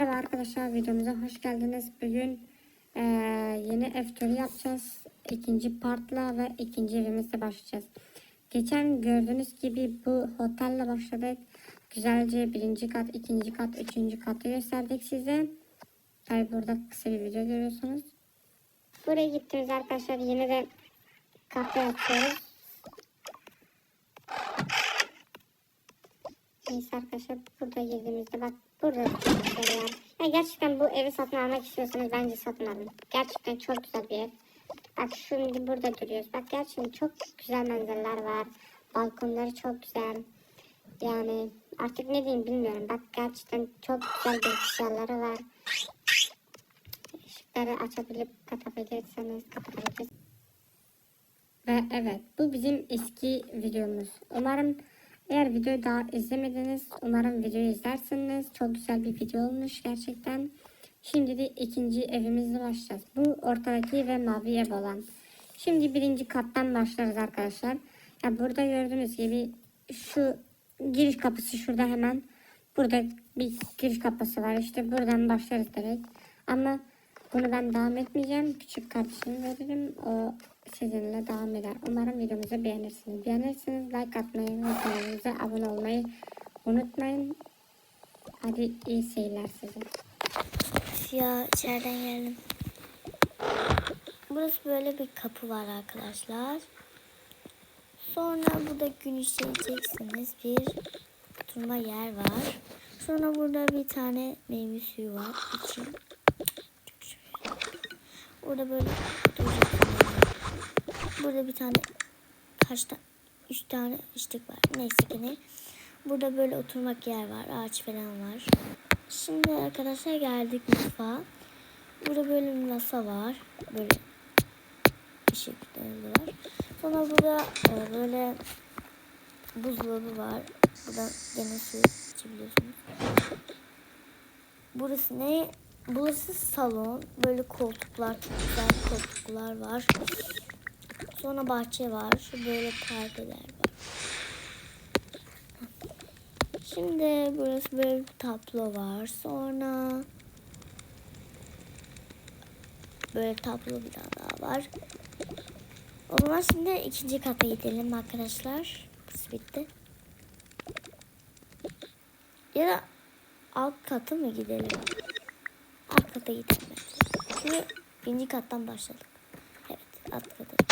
Merhaba arkadaşlar videomuza hoş geldiniz. Bugün eee, yeni turu yapacağız. İkinci partla ve ikinci evimizle başlayacağız. Geçen gördüğünüz gibi bu otelle başladık. Güzelce birinci kat, ikinci kat, üçüncü katı gösterdik size. Tabi burada kısa bir video görüyorsunuz. Buraya gittiniz arkadaşlar. Yine de kahve yapıyoruz. Neyse arkadaşlar burada girdiğimizde bak burada güzel ya. ya. Gerçekten bu evi satın almak istiyorsanız bence satın alın. Gerçekten çok güzel bir ev. Bak şimdi burada duruyoruz. Bak gerçekten çok güzel manzaralar var. Balkonları çok güzel. Yani artık ne diyeyim bilmiyorum. Bak gerçekten çok güzel bilgisayarları var. Işıkları açabilip kapatabilirseniz kapatabilirsiniz. Ve evet bu bizim eski videomuz. Umarım eğer videoyu daha izlemediniz umarım videoyu izlersiniz. Çok güzel bir video olmuş gerçekten. Şimdi de ikinci evimizle başlayacağız. Bu ortadaki ve mavi ev olan. Şimdi birinci kattan başlarız arkadaşlar. Ya burada gördüğünüz gibi şu giriş kapısı şurada hemen. Burada bir giriş kapısı var. İşte buradan başlarız direkt. Ama bunu ben devam etmeyeceğim. Küçük kardeşime veririm. O sizinle devam eder. Umarım videomuzu beğenirsiniz. Beğenirseniz like atmayı ve kanalımıza abone olmayı unutmayın. Hadi iyi seyirler size. Ya içeriden geldim. Burası böyle bir kapı var arkadaşlar. Sonra burada gün işleyeceksiniz. Bir oturma yer var. Sonra burada bir tane meyve suyu var. İçin. Orada böyle oturacaksınız. Burada bir tane kaç tane üç tane ışık var. Neyse ki ne. Burada böyle oturmak yer var. Ağaç falan var. Şimdi arkadaşlar geldik mutfağa. Burada böyle bir masa var. Böyle ışıkları var. Sonra burada e, böyle buzdolabı var. Burada gene su içebiliyorsunuz. Burası ne? Burası salon. Böyle koltuklar, güzel koltuklar var. Sonra bahçe var. Şu böyle perdeler var. Şimdi burası böyle bir tablo var. Sonra böyle tablo bir tane daha var. O zaman şimdi ikinci kata gidelim arkadaşlar. Burası bitti. Ya da alt kata mı gidelim? Alt kata gidelim. Şimdi birinci kattan başladık. Evet alt kata.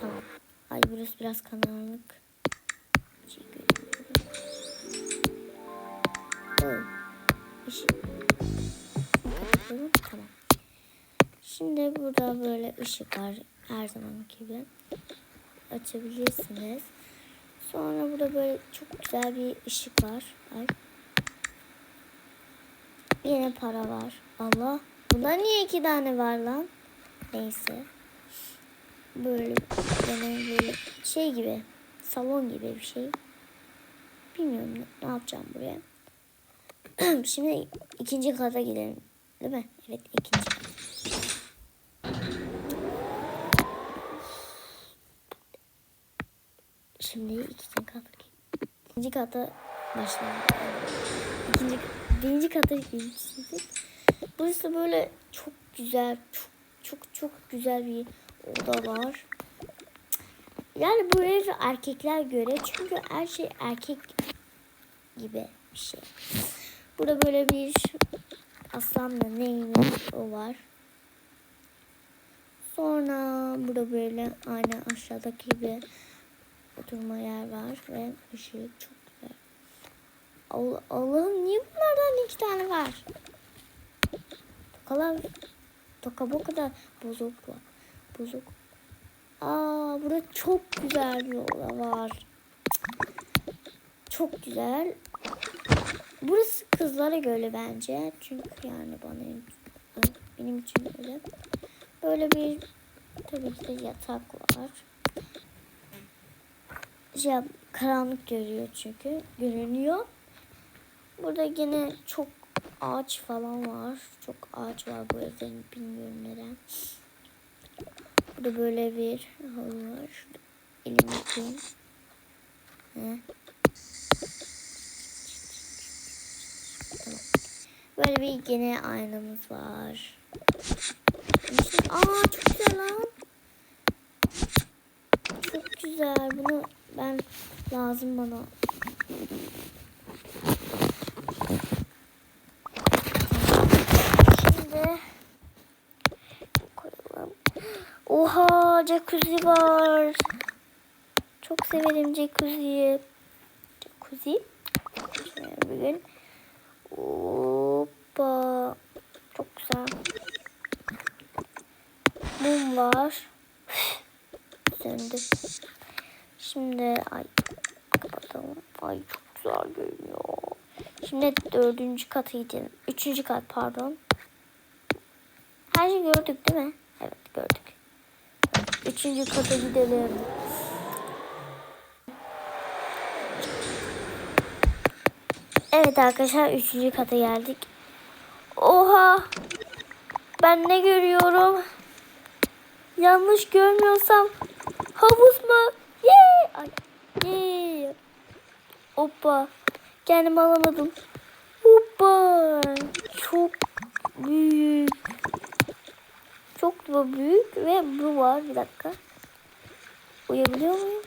Tamam. Ay burası biraz karanlık. Tamam. Şimdi burada böyle ışık var. Her zaman gibi. Açabilirsiniz. Sonra burada böyle çok güzel bir ışık var. Ay. Yine para var. Allah. Bunda niye iki tane var lan? Neyse böyle yani böyle şey gibi salon gibi bir şey. Bilmiyorum ne, ne yapacağım buraya. Şimdi ikinci kata gidelim. Değil mi? Evet ikinci kat. Şimdi ikinci kata ikinci kata başlayalım. İkinci, birinci kata geçtik. Burası böyle çok güzel, çok çok çok güzel bir oda var. Yani bu ev erkekler göre çünkü her şey erkek gibi bir şey. Burada böyle bir aslanla neymiş o var. Sonra burada böyle aynı aşağıdaki gibi oturma yer var ve ışığı çok güzel. Allah- Allah'ım niye bunlardan iki tane var? Tokalar toka bu kadar bozuk var. Bozuk. Aa burada çok güzel bir oda var. Çok güzel. Burası kızlara göre bence. Çünkü yani bana benim için öyle. Böyle bir tabii ki de yatak var. Şey, karanlık görüyor çünkü. Görünüyor. Burada yine çok ağaç falan var. Çok ağaç var bu evde bilmiyorum neden. Burada böyle bir halı var. Şurada elimi koyayım. Böyle bir yine aynamız var. Aa çok güzel lan. Çok güzel. Bunu ben lazım bana. Jacuzzi var. Çok severim jacuzziyi. Jacuzzi. Bugün. Hoppa. Çok güzel. Mum var. Söndü. Şimdi ay kapatalım. Ay çok güzel görünüyor. Şimdi dördüncü kata gidelim. Üçüncü kat pardon. Her şeyi gördük değil mi? Evet gördük. Üçüncü kata gidelim. Evet arkadaşlar üçüncü kata geldik. Oha! Ben ne görüyorum? Yanlış görmüyorsam havuz mu? Yay! Ay, yay! Hoppa. Kendimi alamadım. Hoppa. Çok büyük. Çok da büyük ve bu var. Bir dakika. Uyabiliyor muyum?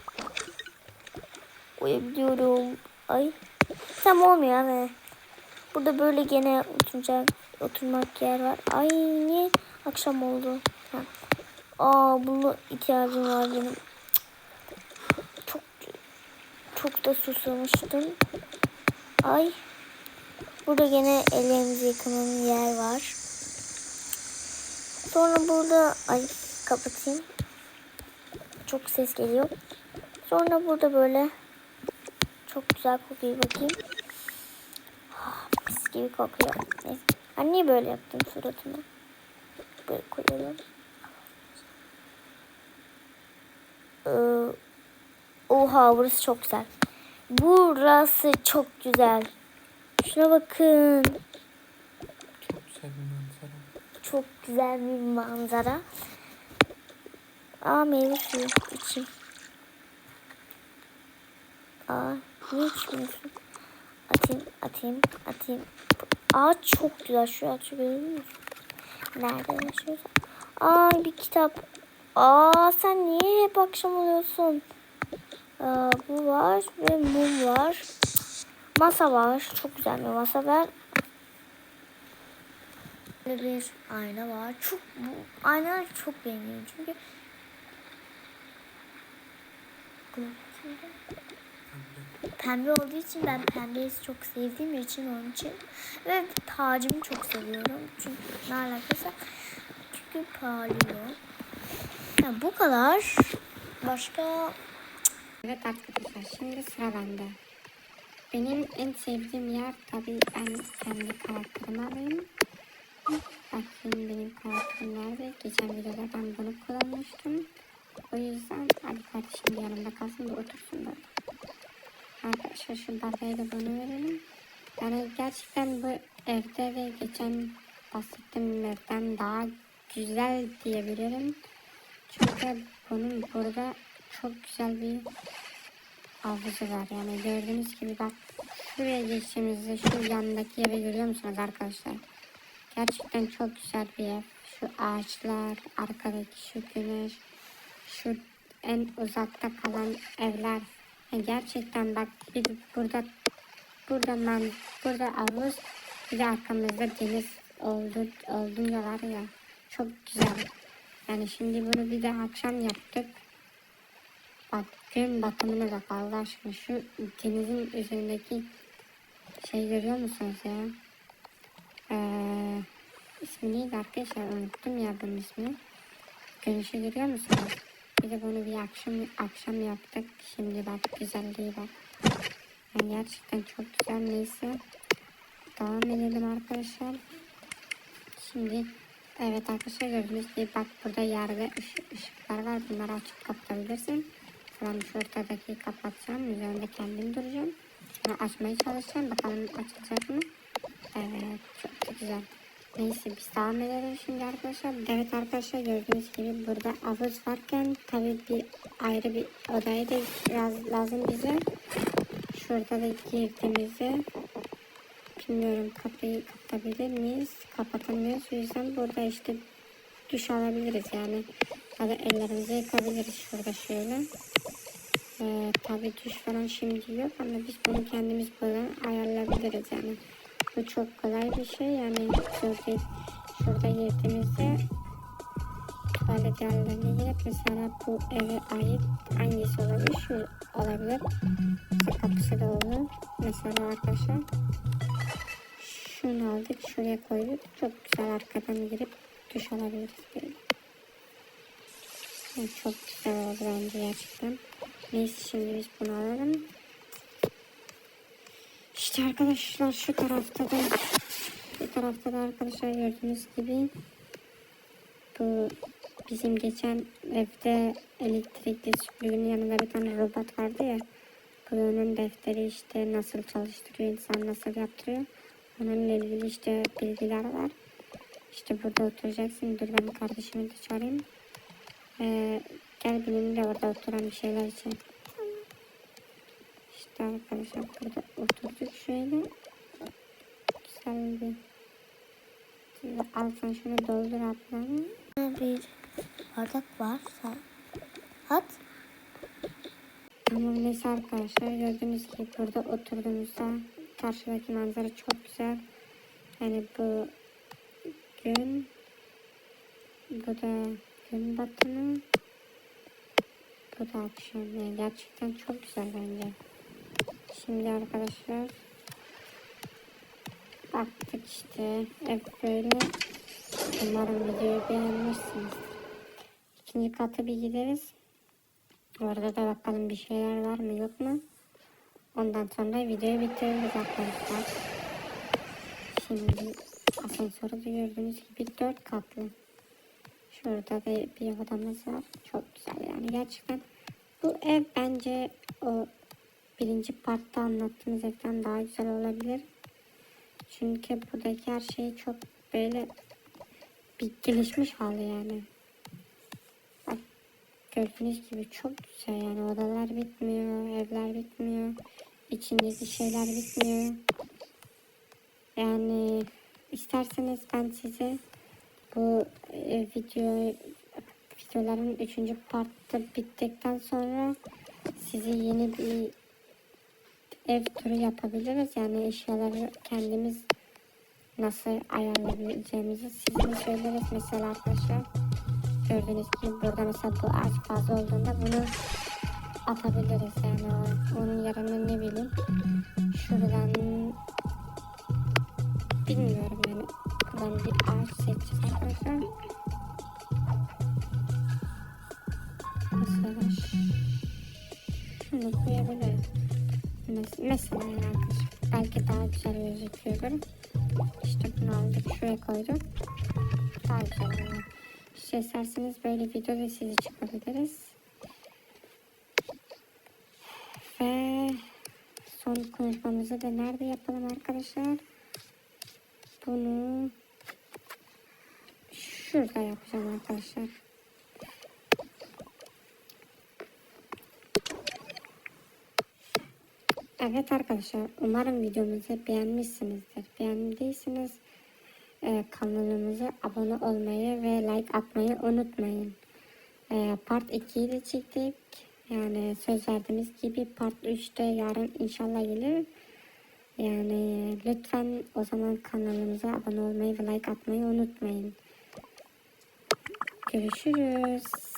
Uyabiliyorum. Ay. Tam olmuyor abi. Burada böyle gene oturacak, oturmak yer var. Ay niye akşam oldu? Ha. Aa buna ihtiyacım var benim. Çok çok da susamıştım. Ay. Burada gene ellerimizi yıkamanın yer var. Sonra burada ay kapatayım. Çok ses geliyor. Sonra burada böyle çok güzel kokuyor bakayım. Ah, Mis gibi kokuyor. Neyse. Ben niye böyle yaptım suratımı? Böyle koyalım. Ee, oha burası çok güzel. Burası çok güzel. Şuna bakın. Çok güzel bir manzara. Çok güzel bir manzara. Aa meyve suyu içeyim. Aa niye içmiyorsun? Atayım, atayım, atayım. Aa çok güzel. Şu açı görüyor musun? Nerede yaşıyorsun? Aa bir kitap. Aa sen niye hep akşam oluyorsun? Aa, bu var ve mum var. Masa var. Çok güzel bir masa var. Böyle bir ayna var. Çok bu aynaları çok beğeniyorum çünkü pembe olduğu için ben pembeyi çok sevdiğim için onun için ve tacımı çok seviyorum çünkü ne alakası çünkü parlıyor. Yani bu kadar. Başka Evet arkadaşlar şimdi sıra bende. Benim en sevdiğim yer tabii ben kendi karakterimi alayım. Bakayım benim karakterim nerede? Geçen videoda bunu kullanmıştım. O yüzden hadi kardeşim yanımda kalsın da otursun da. Arkadaşlar şu bardağı da bunu verelim. Yani gerçekten bu evde ve geçen bahsettiğim evden daha güzel diyebilirim. Çünkü bunun burada çok güzel bir havuzu var. Yani gördüğünüz gibi bak şuraya geçtiğimizde şu yandaki evi görüyor musunuz arkadaşlar? Gerçekten çok güzel bir ev. Şu ağaçlar, arkadaki şu güneş, şu en uzakta kalan evler. Gerçekten bak bir burada burada ben burada havuz bir de arkamızda deniz oldu olduğunca var ya çok güzel. Yani şimdi bunu bir de akşam yaptık. Bak gün batımına bak Allah aşkına şu denizin üzerindeki şey görüyor musunuz ya? İsmi arkadaşlar unuttum ya bunun ismini. Güneşi görüyor musunuz? Bir de bunu bir akşam akşam yaptık. Şimdi bak güzelliği bak. Yani gerçekten çok güzel neyse. Devam edelim arkadaşlar. Şimdi evet arkadaşlar gördüğünüz gibi bak burada yerde ışık, ışıklar var. Bunları açıp kapatabilirsin. Ben şu ortadaki kapatacağım. Üzerinde kendim duracağım. Sonra açmaya çalışacağım. Bakalım açılacak mı? Evet çok güzel. Neyse biz devam edelim şimdi arkadaşlar. Evet arkadaşlar gördüğünüz gibi burada havuz varken tabii bir ayrı bir odayı da biraz lazım bize. Şurada da girdiğimizde bilmiyorum kapıyı kapatabilir miyiz? Kapatamıyoruz. O yüzden burada işte duş alabiliriz yani. Ya da ellerimizi yıkabiliriz şurada şöyle. Ee, tabii duş falan şimdi yok ama biz bunu kendimiz buradan ayarlayabiliriz yani. Bu çok kolay bir şey yani şurada, şurada girdiğimizde tuvalet yerlerine girip mesela bu eve ait hangisi olabilir? Şu olabilir. İşte kapısı da olur. Mesela arkadaşlar şunu aldık şuraya koyduk. Çok güzel arkadan girip duş alabiliriz böyle. Yani çok güzel oldu bence gerçekten. Neyse şimdi biz bunu alalım. İşte arkadaşlar şu tarafta da şu tarafta da arkadaşlar gördüğünüz gibi bu bizim geçen evde elektrikli süpürgenin yanında bir tane robot vardı ya. Bunun defteri işte nasıl çalıştırıyor, insan nasıl yaptırıyor. Onunla ilgili işte bilgiler var. İşte burada oturacaksın. Dur ben kardeşimi de çağırayım. Ee, gel benimle orada oturan bir şeyler için. Arkadaşlar burada oturduk şöyle. Güzel bir. Şimdi al sen şunu doldur ablanı. Bir bardak var. At. Tamam neyse arkadaşlar gördüğünüz gibi burada oturduğumuzda karşıdaki manzara çok güzel. Yani bu gün bu da gün batımı bu da akşam yani gerçekten çok güzel bence. Şimdi arkadaşlar baktık işte ev böyle. Umarım videoyu beğenmişsiniz. İkinci katı bir gideriz. Orada da bakalım bir şeyler var mı yok mu. Ondan sonra videoyu bitiririz arkadaşlar. Şimdi asansörü de gördüğünüz gibi dört katlı. Şurada da bir odamız var. Çok güzel yani gerçekten. Bu ev bence o birinci partta anlattığımız evden daha güzel olabilir. Çünkü buradaki her şey çok böyle bir gelişmiş hali yani. Bak gördüğünüz gibi çok güzel yani odalar bitmiyor, evler bitmiyor, içindeki şeyler bitmiyor. Yani isterseniz ben size bu e, video videoların üçüncü partı bittikten sonra size yeni bir ev turu yapabiliriz. Yani eşyaları kendimiz nasıl ayarlayabileceğimizi size söyleriz. Mesela arkadaşlar gördüğünüz gibi burada mesela bu ağaç fazla olduğunda bunu atabiliriz. Yani onun yerine ne bileyim şuradan bilmiyorum yani buradan bir ağaç seçeceğiz arkadaşlar. Mesela şunu koyabiliriz. Mes- Mesela arkadaşlar belki daha güzel gözüküyordur. İşte bunu aldık şuraya koyduk. Daha güzel oluyor. İşte isterseniz böyle videoda sizi çıkabiliriz. Ve son konuşmamızı da nerede yapalım arkadaşlar? Bunu şurada yapacağım arkadaşlar. Evet arkadaşlar umarım videomuzu beğenmişsinizdir. Beğendiyseniz e, kanalımıza abone olmayı ve like atmayı unutmayın. E, part 2'yi de çektik. Yani söz verdiğimiz gibi part 3'te yarın inşallah gelir. Yani lütfen o zaman kanalımıza abone olmayı ve like atmayı unutmayın. Görüşürüz.